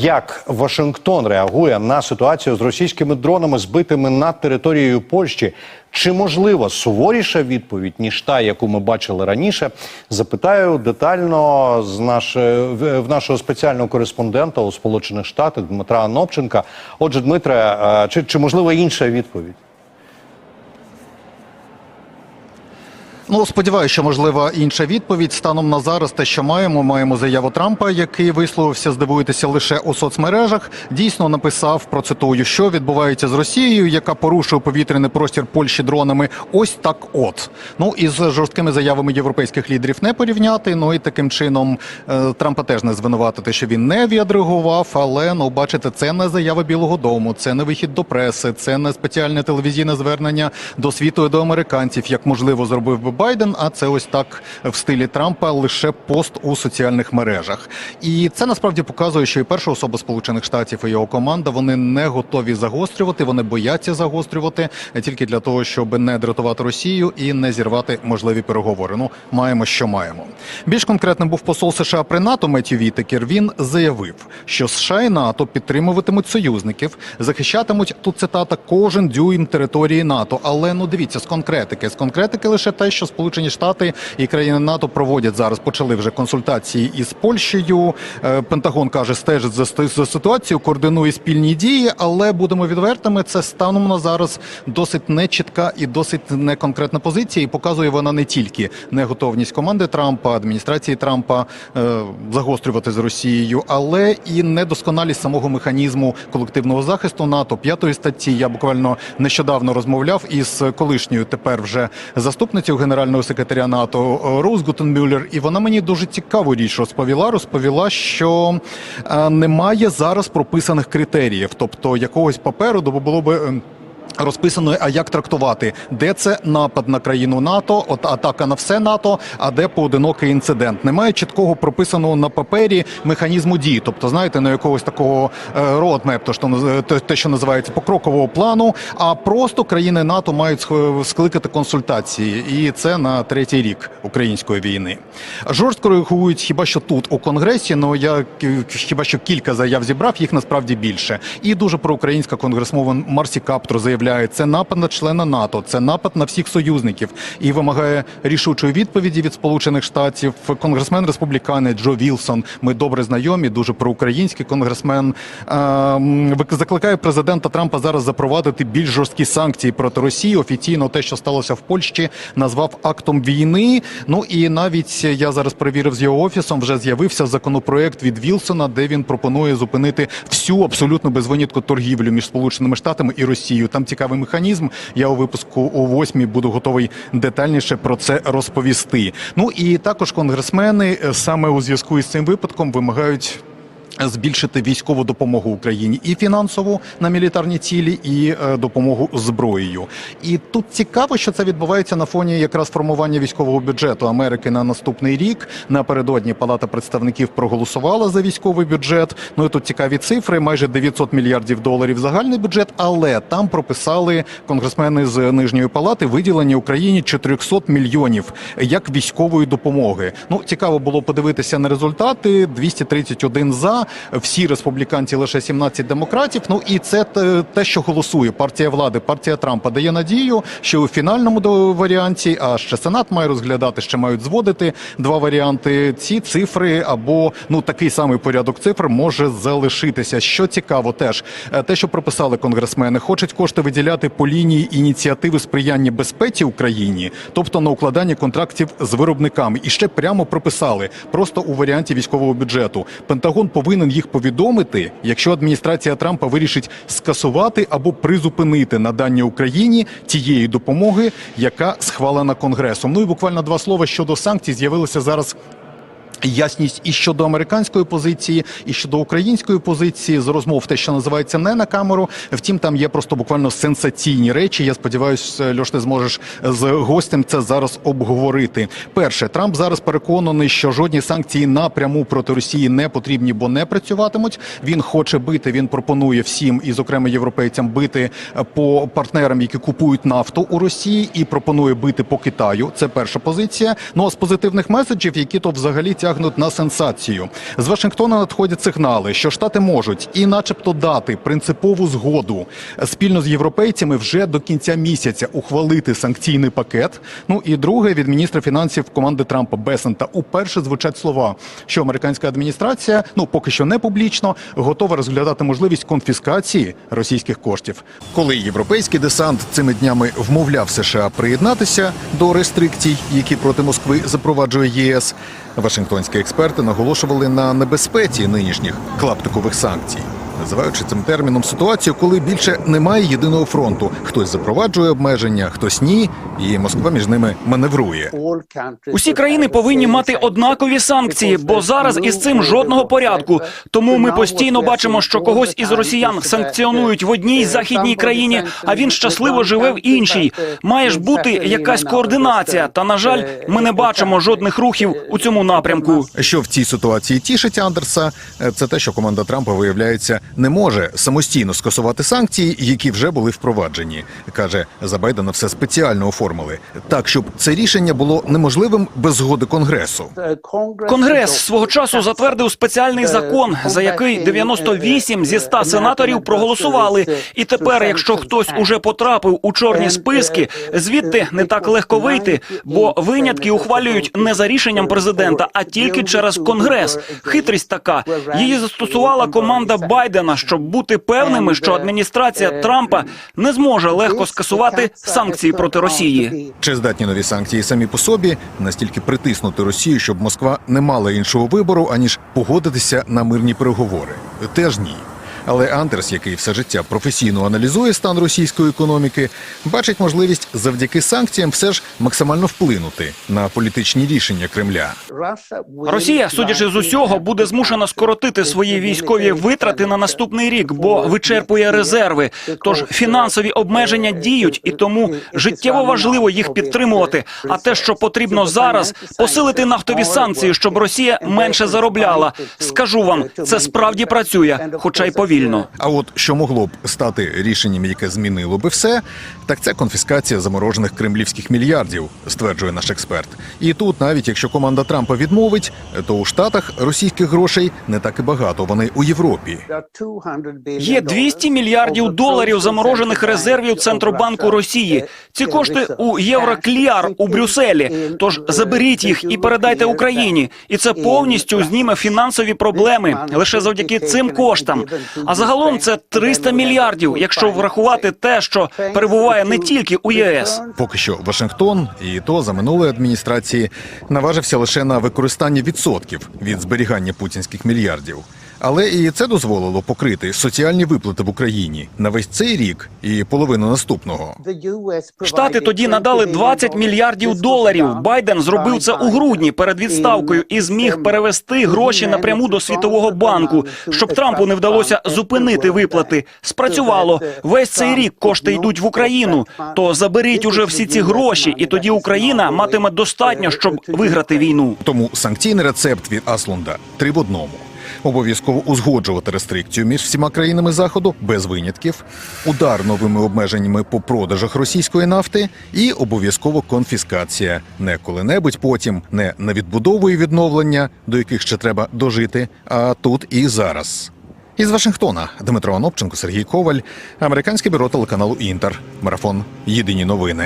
Як Вашингтон реагує на ситуацію з російськими дронами, збитими над територією Польщі? Чи можлива суворіша відповідь ніж та, яку ми бачили раніше? Запитаю детально з наш... в нашого спеціального кореспондента у Сполучених Штатах Дмитра Анопченка. Отже, Дмитре, е, чи, чи можлива інша відповідь? Ну, сподіваюся, що можлива інша відповідь. Станом на зараз, те, що маємо, маємо заяву Трампа, який висловився, здивуєтеся лише у соцмережах. Дійсно написав процитую, що відбувається з Росією, яка порушує повітряний простір Польщі дронами. Ось так, от ну із жорсткими заявами європейських лідерів не порівняти. Ну і таким чином е, Трампа теж не звинуватити, що він не відреагував. Але ну, бачите, це не заява Білого Дому, це не вихід до преси, це не спеціальне телевізійне звернення до світу і до американців, як можливо зробив би Байден. А це ось так в стилі Трампа лише пост у соціальних мережах. І це насправді показує, що і перша особа Сполучених Штатів і його команда вони не готові загострювати, вони бояться загострювати тільки для того, щоб не дратувати Росію і не зірвати можливі переговори. Ну маємо, що маємо. Більш конкретним був посол США при НАТО Меттью Вітекер. Він заявив, що США і НАТО підтримуватимуть союзників, захищатимуть тут цитата кожен дюйм території НАТО. Але ну дивіться з конкретики. З конкретики лише те, що Сполучені Штати і країни НАТО проводять зараз. Почали вже консультації із Польщею. Е, Пентагон каже, стежить за, за ситуацією, координує спільні дії, але будемо відвертими. Це станом на зараз досить нечітка і досить неконкретна позиція, і показує вона не тільки неготовність команди Трампа, адміністрації Трампа е, загострювати з Росією, але і недосконалість самого механізму колективного захисту НАТО п'ятої статті. Я буквально нещодавно розмовляв із колишньою тепер вже заступницею генерального секретаря НАТО е, Роуз Гутенмюллер, і вона мені дуже цікаву річ розповіла. Розповіла, що е, немає зараз прописаних критеріїв, тобто якогось паперу, бо було би. Розписано, а як трактувати, де це напад на країну НАТО, от атака на все НАТО, а де поодинокий інцидент. Немає чіткого прописаного на папері механізму дії. Тобто, знаєте, не якогось такого родмеп, то що те- що називається покрокового плану. А просто країни НАТО мають скликати консультації, і це на третій рік української війни. Жорстко реагують хіба що тут у конгресі. Ну я хіба що кілька заяв зібрав, їх насправді більше. І дуже проукраїнська конгресмова Марсі Каптро заявляє, це напад на члена НАТО, це напад на всіх союзників і вимагає рішучої відповіді від Сполучених Штатів. Конгресмен республіканець Джо Вілсон. Ми добре знайомі, дуже проукраїнський конгресмен. ем, Закликає президента Трампа зараз запровадити більш жорсткі санкції проти Росії. Офіційно те, що сталося в Польщі, назвав актом війни. Ну і навіть я зараз перевірив з його офісом. Вже з'явився законопроект від Вілсона, де він пропонує зупинити всю абсолютно без винятку торгівлю між Сполученими Штатами і Росією. Там цікавий механізм. Я у випуску о 8 буду готовий детальніше про це розповісти. Ну і також конгресмени е, саме у зв'язку із цим випадком вимагають. Збільшити військову допомогу Україні і фінансову на мілітарні цілі, і е, допомогу зброєю. І тут цікаво, що це відбувається на фоні якраз формування військового бюджету Америки на наступний рік. Напередодні Палата представників проголосувала за військовий бюджет. Ну і тут цікаві цифри: майже 900 мільярдів доларів загальний бюджет. Але там прописали конгресмени з нижньої палати виділення Україні 400 мільйонів як військової допомоги. Ну цікаво було подивитися на результати: 231 за, всі республіканці лише 17 демократів. Ну і це те, що голосує партія влади, партія Трампа дає надію, що у фінальному варіанті, а ще Сенат має розглядати, ще мають зводити два варіанти. Ці цифри або ну такий самий порядок цифр може залишитися. Що цікаво, теж е, те, що прописали конгресмени, хочуть кошти виділяти по лінії ініціативи сприяння безпеці Україні, тобто на укладання контрактів з виробниками, і ще прямо прописали просто у варіанті військового бюджету. Пентагон повинен їх повідомити, якщо адміністрація Трампа вирішить скасувати або призупинити надання Україні тієї допомоги, яка схвалена конгресом. Ну і буквально два слова щодо санкцій з'явилися зараз. Ясність і щодо американської позиції, і щодо української позиції з розмов, те, що називається не на камеру. Втім, там є просто буквально сенсаційні речі. Я сподіваюся, Льош, ти зможеш з гостем це зараз обговорити. Перше, Трамп зараз переконаний, що жодні санкції напряму проти Росії не потрібні, бо не працюватимуть. Він хоче бити. Він пропонує всім, і зокрема європейцям, бити е, по партнерам, які купують нафту у Росії, і пропонує бити по Китаю. Це перша позиція. Ну а з позитивних меседжів, які то взагалі ця посягнуть на сенсацію. З Вашингтона надходять сигнали, що штати можуть і, начебто, дати принципову згоду спільно з європейцями вже до кінця місяця ухвалити санкційний пакет. Ну і друге від міністра фінансів команди Трампа Бесента уперше звучать слова, що американська адміністрація, ну поки що не публічно, готова розглядати можливість конфіскації російських коштів. Коли європейський десант цими днями вмовляв США приєднатися до рестрикцій, які проти Москви запроваджує ЄС, Вашингтонські експерти наголошували на небезпеці нинішніх клаптикових санкцій. Називаючи цим терміном ситуацію, коли більше немає єдиного фронту. Хтось запроваджує обмеження, хтось ні, і Москва між ними маневрує. Усі країни повинні мати однакові санкції, бо зараз із цим жодного порядку. Тому ми постійно бачимо, що когось із росіян санкціонують в одній західній країні, а він щасливо живе в іншій. Має ж бути якась координація. Та на жаль, ми не бачимо жодних рухів у цьому напрямку. Що в цій ситуації тішить Андерса, це те, що команда Трампа виявляється не може самостійно скасувати санкції, які вже були впроваджені. каже за Байдена, все спеціально оформили так, щоб це рішення було неможливим без згоди конгресу. Конгрес свого часу затвердив спеціальний закон, за який 98 зі 100 сенаторів проголосували. І тепер, якщо хтось уже потрапив у чорні списки, звідти не так легко вийти, бо винятки ухвалюють не за рішенням президента, а тільки через конгрес. Хитрість така. Її застосувала команда Байдена, щоб бути певними, що адміністрація Трампа не зможе легко скасувати санкції проти Росії. Чи здатні нові санкції самі по собі настільки притиснути Росію, щоб Москва не мала іншого вибору, аніж погодитися на мирні переговори? Теж ні. Але Андерс, який все життя професійно аналізує стан російської економіки, бачить можливість завдяки санкціям все ж максимально вплинути на політичні рішення Кремля. Росія, судячи з усього, буде змушена скоротити свої військові витрати на наступний рік, бо вичерпує резерви. Тож фінансові обмеження діють, і тому життєво важливо їх підтримувати. А те, що потрібно зараз, посилити нафтові санкції, щоб Росія менше заробляла. Скажу вам, це справді працює, хоча й повільно. А от що могло б стати рішенням, яке змінило би все, так це конфіскація заморожених кремлівських мільярдів, стверджує наш експерт. І тут, навіть якщо команда Трампа відмовить, то у Штатах російських грошей не так і багато. Вони у Європі. Є 200 мільярдів доларів заморожених резервів Центробанку Росії. Ці кошти у Єврокліар у Брюсселі. Тож заберіть їх і передайте Україні. І це повністю зніме фінансові проблеми лише завдяки цим коштам. А загалом це 300 мільярдів, якщо врахувати те, що перебуває не тільки у ЄС. Поки що Вашингтон, і то за минулої адміністрації наважився лише на використання відсотків від зберігання путінських мільярдів. Але і це дозволило покрити соціальні виплати в Україні на весь цей рік і половину наступного. Штати тоді надали 20 мільярдів доларів. Байден зробив це у грудні перед відставкою і зміг перевести гроші напряму до світового банку, щоб Трампу не вдалося зупинити виплати. Спрацювало весь цей рік. Кошти йдуть в Україну. То заберіть уже всі ці гроші, і тоді Україна матиме достатньо, щоб виграти війну. Тому санкційний рецепт від Аслунда три в одному. Обов'язково узгоджувати рестрикцію між всіма країнами заходу без винятків, удар новими обмеженнями по продажах російської нафти і обов'язково конфіскація не коли-небудь потім, не на відбудову і відновлення, до яких ще треба дожити, а тут і зараз. Із Вашингтона Дмитро Анопченко, Сергій Коваль, американське бюро телеканалу Інтер. Марафон. Єдині новини.